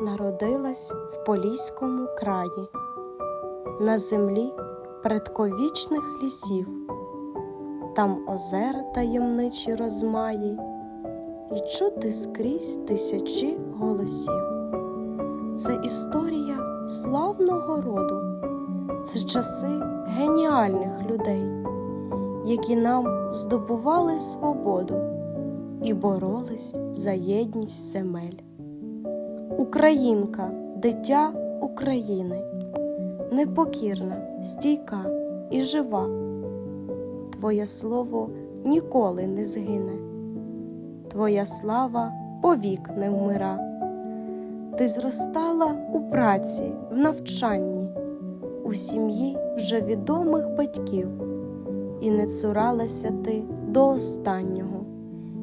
народилась в Поліському краї, на землі предковічних лісів, там озера таємничі розмаї, і чути скрізь тисячі голосів. Це історія славного роду, це часи геніальних людей, які нам здобували свободу і боролись за єдність земель. Українка, дитя України, непокірна, стійка і жива. Твоє слово ніколи не згине, Твоя слава повік не вмира. Ти зростала у праці, в навчанні, у сім'ї вже відомих батьків, і не цуралася ти до останнього,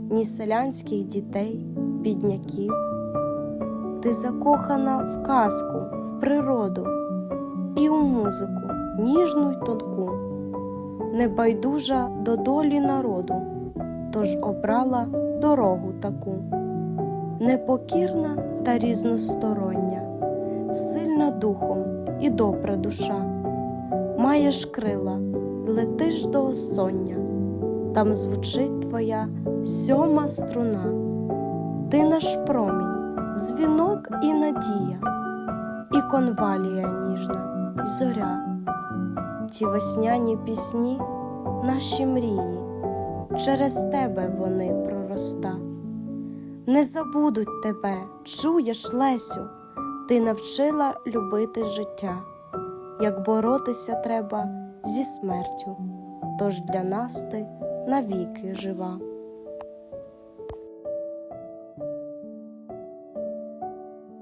ні селянських дітей, бідняків. Ти закохана в казку, в природу і у музику, ніжну й тонку, небайдужа до долі народу, тож обрала дорогу таку, непокірна та різностороння, сильна духом і добра душа. Маєш крила, летиш до осоння, там звучить твоя сьома струна, ти наш промінь, дзвінок і надія, і конвалія ніжна, і зоря, ті весняні пісні, наші мрії, через тебе вони пророста. Не забудуть тебе, чуєш, Лесю, ти навчила любити життя, як боротися треба зі смертю, тож для нас ти навіки жива.